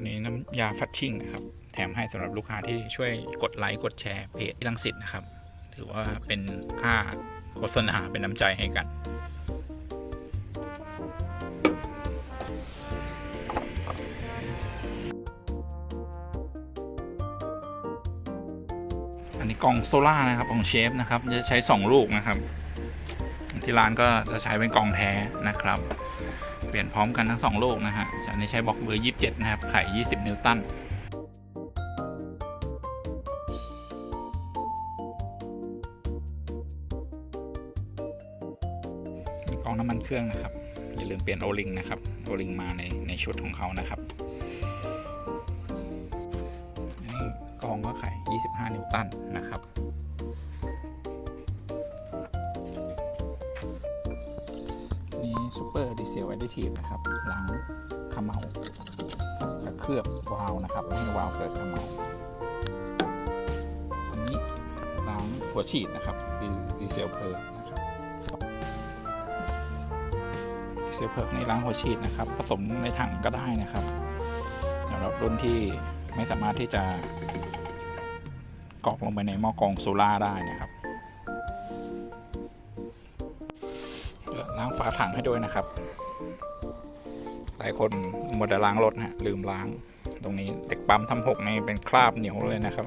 ตัวนี้น้ำยาฟัดชิ่งนะครับ แถมให้สำหรับลูกค้าที่ช่วยกดไลค์กดแชร์เพจที่ลังสิตนะครับ ถือว่าเป็นค่าโฆษณาเป็นน้ำใจให้กันอันนี้กล่องโซล่านะครับของเชฟนะครับจะใช้ 2 ลูกนะครับ ที่ร้านก็จะใช้เป็นกล่องแท้นะครับ เปลี่ยนพร้อมกันทั้ง2ลูกนะฮะอันนี้ใช้บล็อกเบอร์ 27 นะครับ ไข่ 20 นิวตันกล่องน้ำมันเครื่องนะครับ อย่าลืมเปลี่ยนโอลิงนะครับ โอลิงมาในในชุดของเขานะครับนี่กล่องก็ไข่ 25 นิวตันนะครับ ซูเปอร์ดีเซลแอดดิทีฟนะครับล้างขมเหลาและเคลือบวาล์วนะครับไม่ให้วาล์วเกิดขมเหลาอันนี้ล้างหัวฉีดนะครับดีดีเซลเพลิงนะครับดีเซลเพลิงในล้างหัวฉีดนะครับ ผสมในถังก็ได้นะครับสำหรับรุ่นที่ไม่สามารถที่จะกรอกลงไปในหม้อกรองโซล่าได้นะครับ ล้างฝาถังให้ด้วยนะครับ หลายคนหมดแต่ล้างรถนะฮะลืมล้าง ตรงนี้เด็กปั๊มทำหกนี่เป็นคราบเหนียวเลยนะครับ